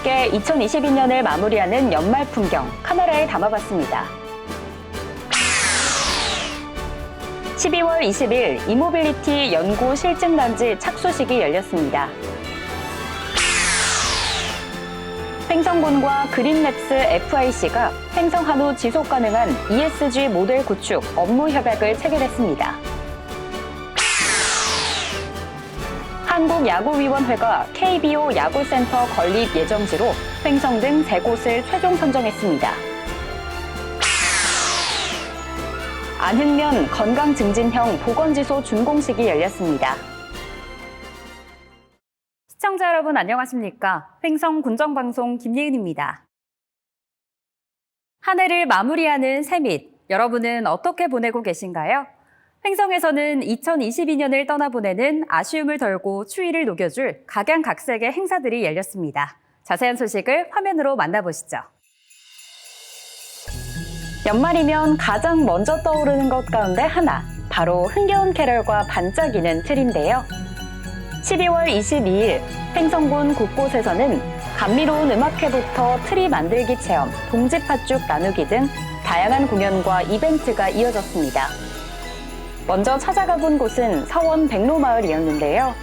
함께 2022년을 마무리하는 연말 풍경 카메라에 담아봤습니다. 12월 20일 이모빌리티 연구 실증단지 착수식이 열렸습니다. 횡성군과 그린랩스 FIC가 횡성 한우 지속 가능한 ESG 모델 구축 업무 협약을 체결했습니다. 한국야구위원회가 KBO 야구센터 건립 예정지로 횡성 등 세 곳을 최종 선정했습니다. 안흥면 건강증진형 보건지소 준공식이 열렸습니다. 시청자 여러분 안녕하십니까? 횡성 군정방송 김예은입니다. 한 해를 마무리하는 새밑, 여러분은 어떻게 보내고 계신가요? 횡성에서는 2022년을 떠나보내는 아쉬움을 덜고 추위를 녹여줄 각양각색의 행사들이 열렸습니다. 자세한 소식을 화면으로 만나보시죠. 연말이면 가장 먼저 떠오르는 것 가운데 하나, 바로 흥겨운 캐럴과 반짝이는 틀인데요. 12월 22일 횡성군 곳곳에서는 감미로운 음악회부터 트리 만들기 체험, 동지팥죽 나누기 등 다양한 공연과 이벤트가 이어졌습니다. 먼저 찾아가 본 곳은 서원 백로마을이었는데요.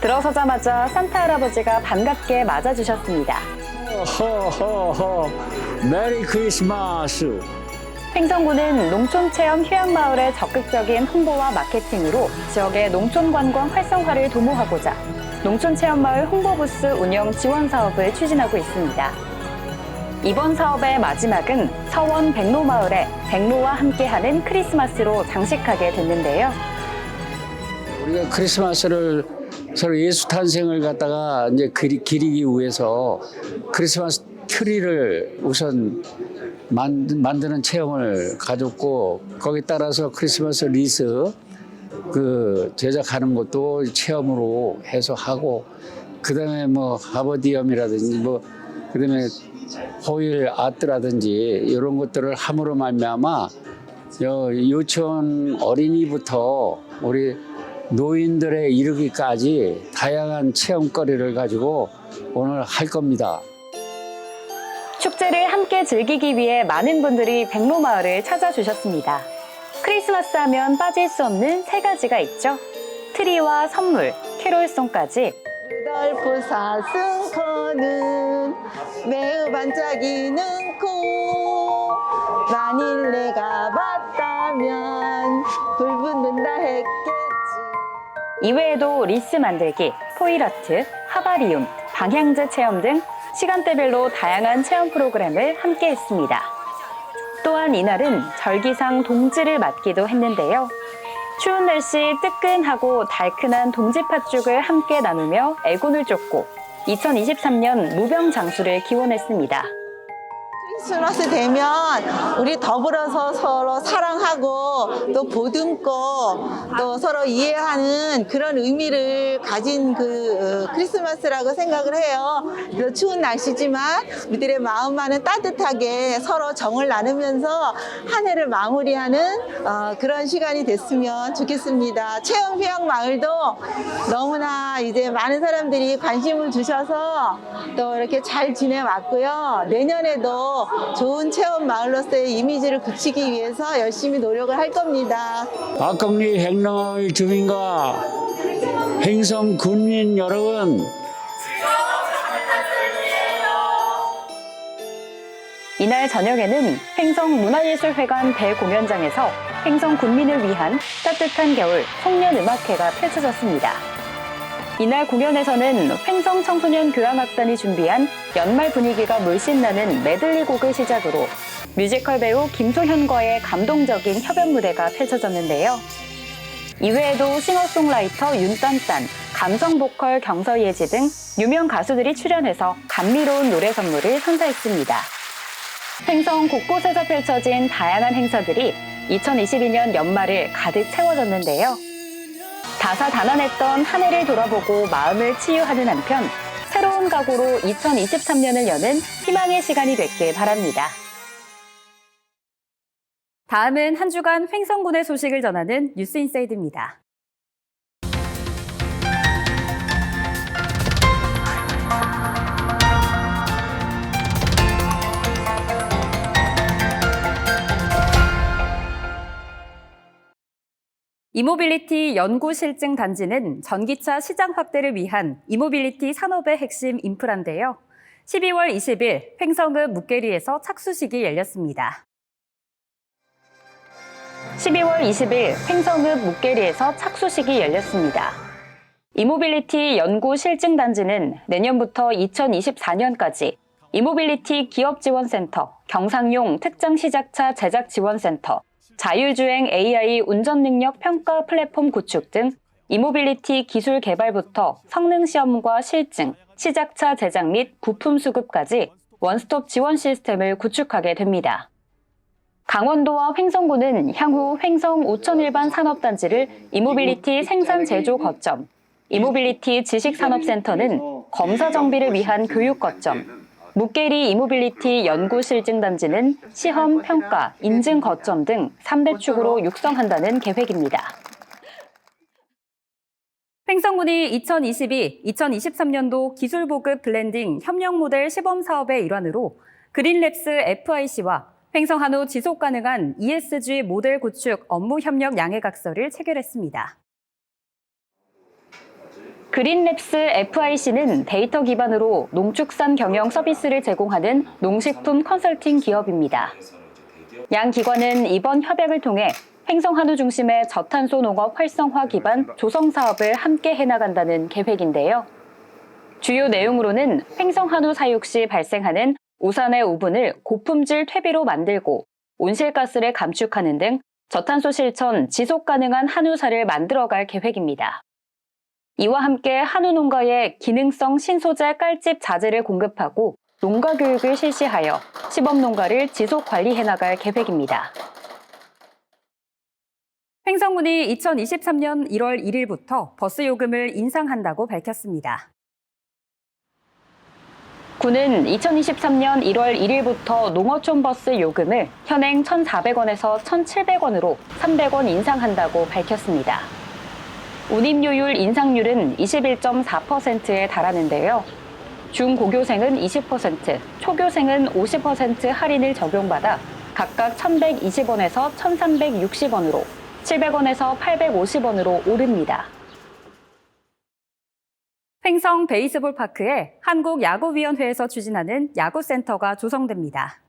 들어서자마자 산타 할아버지가 반갑게 맞아주셨습니다. 허허허 메리 크리스마스 횡성군은 농촌체험 휴양마을의 적극적인 홍보와 마케팅으로 지역의 농촌 관광 활성화를 도모하고자 농촌체험마을 홍보부스 운영 지원 사업을 추진하고 있습니다. 이번 사업의 마지막은 서원 백로마을에 백로와 함께하는 크리스마스로 장식하게 됐는데요. 우리가 크리스마스를 서로 예수 탄생을 갖다가 이제 그리, 기리기 위해서 크리스마스 트리를 우선 만, 만드는 체험을 가졌고 거기에 따라서 크리스마스 리스 그 제작하는 것도 체험으로 해서 하고 그다음에 뭐 하버디엄이라든지 뭐 그다음에 호일 아트라든지 이런 것들을 함으로 말미암아 여 유치원 어린이부터 우리 노인들에 이르기까지 다양한 체험거리를 가지고 오늘 할 겁니다. 축제를 함께 즐기기 위해 많은 분들이 백로마을을 찾아주셨습니다. 크리스마스 하면 빠질 수 없는 세 가지가 있죠. 트리와 선물, 캐롤송까지 덜프 사슴코는 매우 반짝이는 코 만일 내가 봤다면 불 붙는다 했겠지 이외에도 리스 만들기, 포일아트, 하바리움, 방향제 체험 등 시간대별로 다양한 체험 프로그램을 함께 했습니다. 또한 이날은 절기상 동지를 맞기도 했는데요. 추운 날씨 뜨끈하고 달큰한 동지 팥죽을 함께 나누며 애군을 쫓고 2023년 무병장수를 기원했습니다. 크리스마스 되면 우리 더불어서 서로 사랑하고 또 보듬고 또 서로 이해하는 그런 의미를 가진 그 어, 크리스마스라고 생각을 해요. 그래서 추운 날씨지만 우리들의 마음만은 따뜻하게 서로 정을 나누면서 한 해를 마무리하는 어, 그런 시간이 됐으면 좋겠습니다. 체험 휴양 마을도 너무나 이제 많은 사람들이 관심을 주셔서 또 이렇게 잘 지내왔고요. 내년에도 좋은 체험 마을로서의 이미지를 굳히기 위해서 열심히 노력을 할 겁니다. 박경리 행마을 주민과 행성 군민 여러분 이날 저녁에는 횡성문화예술회관 대공연장에서 횡성 군민을 위한 따뜻한 겨울 송년음악회가 펼쳐졌습니다. 이날 공연에서는 횡성 청소년 교향악단이 준비한 연말 분위기가 물씬 나는 메들리 곡을 시작으로 뮤지컬 배우 김소현과의 감동적인 협연 무대가 펼쳐졌는데요. 이외에도 싱어송라이터 윤딴딴, 감성 보컬 경서예지 등 유명 가수들이 출연해서 감미로운 노래 선물을 선사했습니다. 횡성 곳곳에서 펼쳐진 다양한 행사들이 2022년 연말을 가득 채워졌는데요. 다사다난했던 한 해를 돌아보고 마음을 치유하는 한편 새로운 각오로 2023년을 여는 희망의 시간이 됐길 바랍니다. 다음은 한 주간 횡성군의 소식을 전하는 뉴스 인사이드입니다. 이모빌리티 연구 실증 단지는 전기차 시장 확대를 위한 이모빌리티 산업의 핵심 인프라인데요. 12월 20일 횡성읍 묵계리에서 착수식이 열렸습니다. 12월 20일 횡성읍 묵계리에서 착수식이 열렸습니다. 이모빌리티 연구 실증 단지는 내년부터 2024년까지 이모빌리티 기업 지원센터, 경상용 특정 시작차 제작 지원센터, 자율주행 AI 운전 능력 평가 플랫폼 구축 등 이모빌리티 기술 개발부터 성능 시험과 실증, 시작차 제작 및 부품 수급까지 원스톱 지원 시스템을 구축하게 됩니다. 강원도와 횡성군은 향후 횡성 5천 일반 산업단지를 이모빌리티 생산 제조 거점, 이모빌리티 지식산업센터는 검사 정비를 위한 교육 거점, 묵계리 이모빌리티 연구 실증 단지는 시험, 평가, 인증 거점 등 3대 축으로 육성한다는 계획입니다. 횡성군이 2022, 2023년도 기술 보급 블렌딩 협력 모델 시범 사업의 일환으로 그린랩스 FIC와 횡성 한우 지속 가능한 ESG 모델 구축 업무 협력 양해각서를 체결했습니다. 그린랩스 FIC는 데이터 기반으로 농축산 경영 서비스를 제공하는 농식품 컨설팅 기업입니다. 양 기관은 이번 협약을 통해 횡성 한우 중심의 저탄소 농업 활성화 기반 조성 사업을 함께 해나간다는 계획인데요. 주요 내용으로는 횡성 한우 사육 시 발생하는 오산의 오분을 고품질 퇴비로 만들고 온실가스를 감축하는 등 저탄소 실천 지속 가능한 한우사를 만들어갈 계획입니다. 이와 함께 한우 농가에 기능성 신소재 깔집 자재를 공급하고 농가 교육을 실시하여 시범 농가를 지속 관리해 나갈 계획입니다. 횡성군이 2023년 1월 1일부터 버스 요금을 인상한다고 밝혔습니다. 군은 2023년 1월 1일부터 농어촌 버스 요금을 현행 1,400원에서 1,700원으로 300원 인상한다고 밝혔습니다. 운임료율 인상률은 21.4%에 달하는데요. 중고교생은 20%, 초교생은 50% 할인을 적용받아 각각 1,120원에서 1,360원으로 700원에서 850원으로 오릅니다. 횡성 베이스볼 파크에 한국야구위원회에서 추진하는 야구센터가 조성됩니다.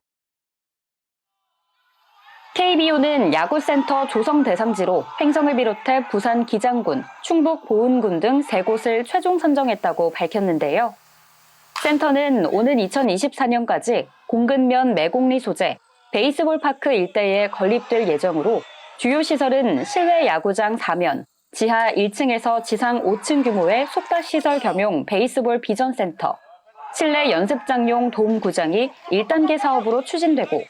KBO는 야구센터 조성 대상지로 횡성을 비롯해 부산 기장군, 충북 보은군 등 세 곳을 최종 선정했다고 밝혔는데요. 센터는 오는 2024년까지 공근면 매공리 소재, 베이스볼 파크 일대에 건립될 예정으로 주요 시설은 실외 야구장 4면, 지하 1층에서 지상 5층 규모의 숙박 시설 겸용 베이스볼 비전 센터, 실내 연습장용 돔 구장이 1단계 사업으로 추진되고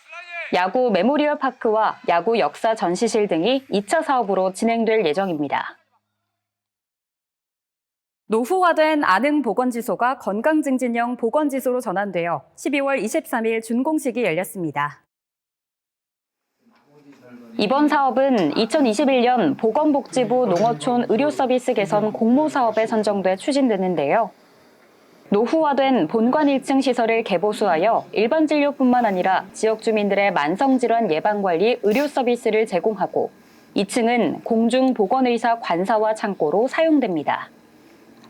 야구 메모리얼 파크와 야구 역사 전시실 등이 2차 사업으로 진행될 예정입니다. 노후화된 아능 보건지소가 건강증진형 보건지소로 전환되어 12월 23일 준공식이 열렸습니다. 이번 사업은 2021년 보건복지부 농어촌 의료서비스 개선 공모사업에 선정돼 추진되는데요. 노후화된 본관 1층 시설을 개보수하여 일반 진료뿐만 아니라 지역 주민들의 만성질환 예방관리 의료 서비스를 제공하고 2층은 공중보건의사 관사와 창고로 사용됩니다.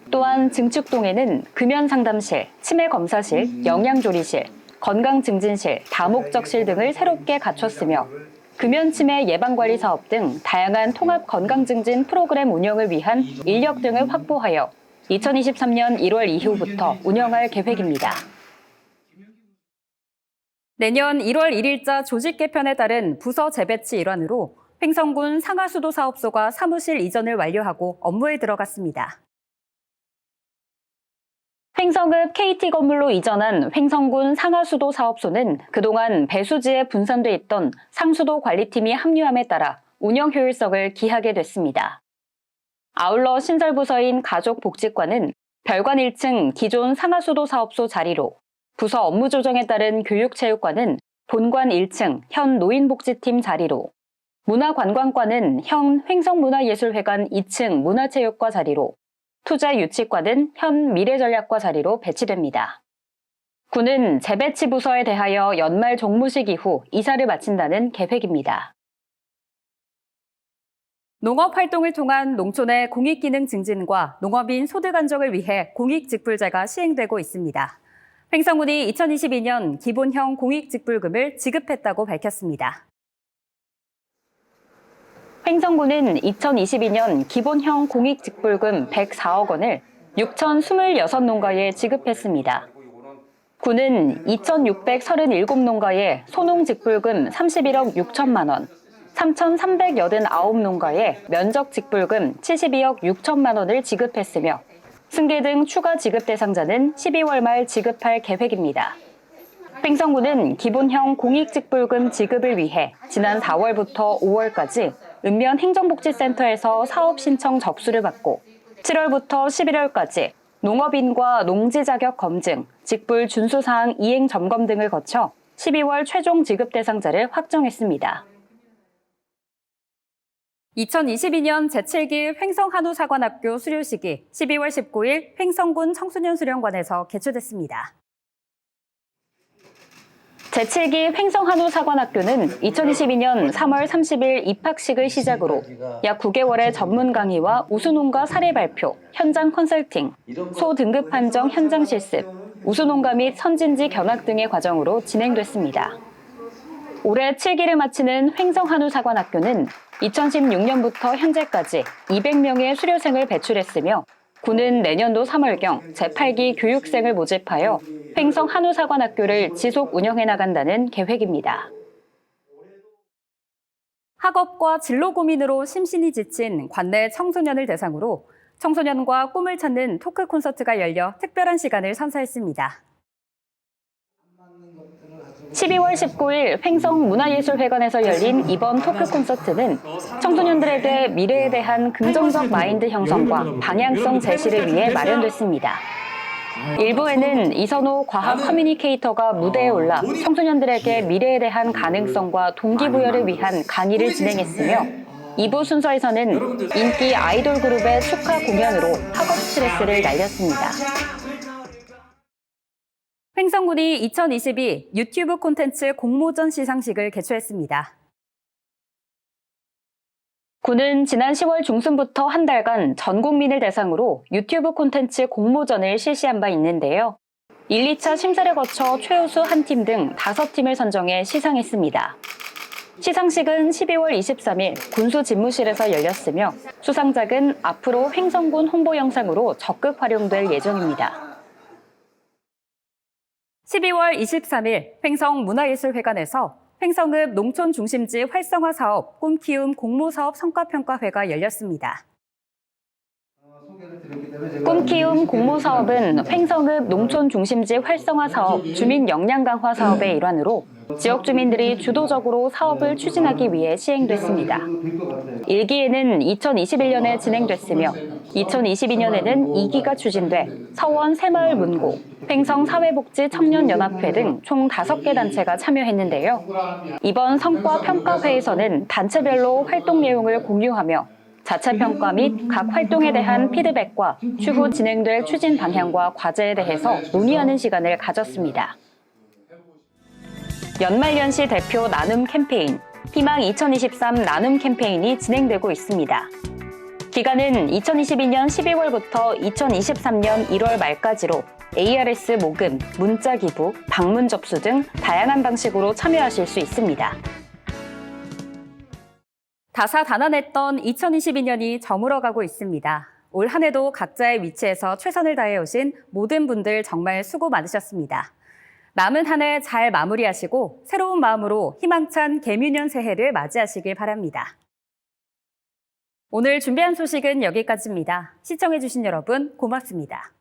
또한 증축동에는 금연상담실, 치매검사실, 영양조리실, 건강증진실, 다목적실 등을 새롭게 갖췄으며 금연치매 예방관리 사업 등 다양한 통합 건강증진 프로그램 운영을 위한 인력 등을 확보하여 2023년 1월 이후부터 운영할 계획입니다. 내년 1월 1일자 조직 개편에 따른 부서 재배치 일환으로 횡성군 상하수도 사업소가 사무실 이전을 완료하고 업무에 들어갔습니다. 횡성읍 KT 건물로 이전한 횡성군 상하수도 사업소는 그동안 배수지에 분산돼 있던 상수도 관리팀이 합류함에 따라 운영 효율성을 기하게 됐습니다. 아울러 신설 부서인 가족복지과는 별관 1층 기존 상하수도 사업소 자리로 부서 업무 조정에 따른 교육체육과는 본관 1층 현 노인복지팀 자리로 문화관광과는 현 횡성문화예술회관 2층 문화체육과 자리로 투자유치과는 현 미래전략과 자리로 배치됩니다. 군은 재배치 부서에 대하여 연말 종무식 이후 이사를 마친다는 계획입니다. 농업 활동을 통한 농촌의 공익 기능 증진과 농업인 소득 안정을 위해 공익 직불제가 시행되고 있습니다. 횡성군이 2022년 기본형 공익 직불금을 지급했다고 밝혔습니다. 횡성군은 2022년 기본형 공익 직불금 104억 원을 6,026농가에 지급했습니다. 군은 2,637농가에 소농 직불금 31억 6천만 원, 3,389농가에 면적 직불금 72억 6천만 원을 지급했으며 승계 등 추가 지급 대상자는 12월 말 지급할 계획입니다. 횡성군은 기본형 공익직불금 지급을 위해 지난 4월부터 5월까지 읍면 행정복지센터에서 사업 신청 접수를 받고 7월부터 11월까지 농업인과 농지 자격 검증, 직불 준수 사항 이행 점검 등을 거쳐 12월 최종 지급 대상자를 확정했습니다. 2022년 제7기 횡성한우사관학교 수료식이 12월 19일 횡성군 청소년수련관에서 개최됐습니다. 제7기 횡성한우사관학교는 2022년 3월 30일 입학식을 시작으로 약 9개월의 전문 강의와 우수농가 사례 발표, 현장 컨설팅, 소 등급 판정 현장 실습, 우수농가 및 선진지 견학 등의 과정으로 진행됐습니다. 올해 7기를 마치는 횡성한우사관학교는 2016년부터 현재까지 200명의 수료생을 배출했으며 군은 내년도 3월경 제8기 교육생을 모집하여 횡성 한우사관학교를 지속 운영해 나간다는 계획입니다. 학업과 진로 고민으로 심신이 지친 관내 청소년을 대상으로 청소년과 꿈을 찾는 토크 콘서트가 열려 특별한 시간을 선사했습니다. 12월 19일 횡성 문화예술회관에서 열린 이번 토크 콘서트는 청소년들에게 미래에 대한 긍정적 마인드 형성과 방향성 제시를 위해 마련됐습니다. 일부에는 이선호 과학 커뮤니케이터가 무대에 올라 청소년들에게 미래에 대한 가능성과 동기부여를 위한 강의를 진행했으며 2부 순서에서는 인기 아이돌 그룹의 축하 공연으로 학업 스트레스를 날렸습니다. 횡성군이 2022 유튜브 콘텐츠 공모전 시상식을 개최했습니다. 군은 지난 10월 중순부터 한 달간 전 국민을 대상으로 유튜브 콘텐츠 공모전을 실시한 바 있는데요. 1, 2차 심사를 거쳐 최우수 한 팀 등 5팀을 선정해 시상했습니다. 시상식은 12월 23일 군수 집무실에서 열렸으며 수상작은 앞으로 횡성군 홍보 영상으로 적극 활용될 예정입니다. 12월 23일 횡성 문화예술회관에서 횡성읍 농촌 중심지 활성화 사업 꿈키움 공모사업 성과평가회가 열렸습니다. 꿈키움 공모사업은 횡성읍 농촌 중심지 활성화 사업 주민 역량 강화 사업의 일환으로 지역 주민들이 주도적으로 사업을 추진하기 위해 시행됐습니다. 1기에는 2021년에 진행됐으며 2022년에는 2기가 추진돼 서원 새마을 문고, 횡성 사회복지 청년연합회 등 총 5개 단체가 참여했는데요. 이번 성과 평가회에서는 단체별로 활동 내용을 공유하며 자체 평가 및 각 활동에 대한 피드백과 추후 진행될 추진 방향과 과제에 대해서 논의하는 시간을 가졌습니다. 연말연시 대표 나눔 캠페인 희망 2023 나눔 캠페인이 진행되고 있습니다. 기간은 2022년 12월부터 2023년 1월 말까지로 ARS 모금, 문자 기부, 방문 접수 등 다양한 방식으로 참여하실 수 있습니다. 다사다난했던 2022년이 저물어가고 있습니다. 올 한 해도 각자의 위치에서 최선을 다해 오신 모든 분들 정말 수고 많으셨습니다. 남은 한 해 잘 마무리하시고 새로운 마음으로 희망찬 개묘년 새해를 맞이하시길 바랍니다. 오늘 준비한 소식은 여기까지입니다. 시청해주신 여러분 고맙습니다.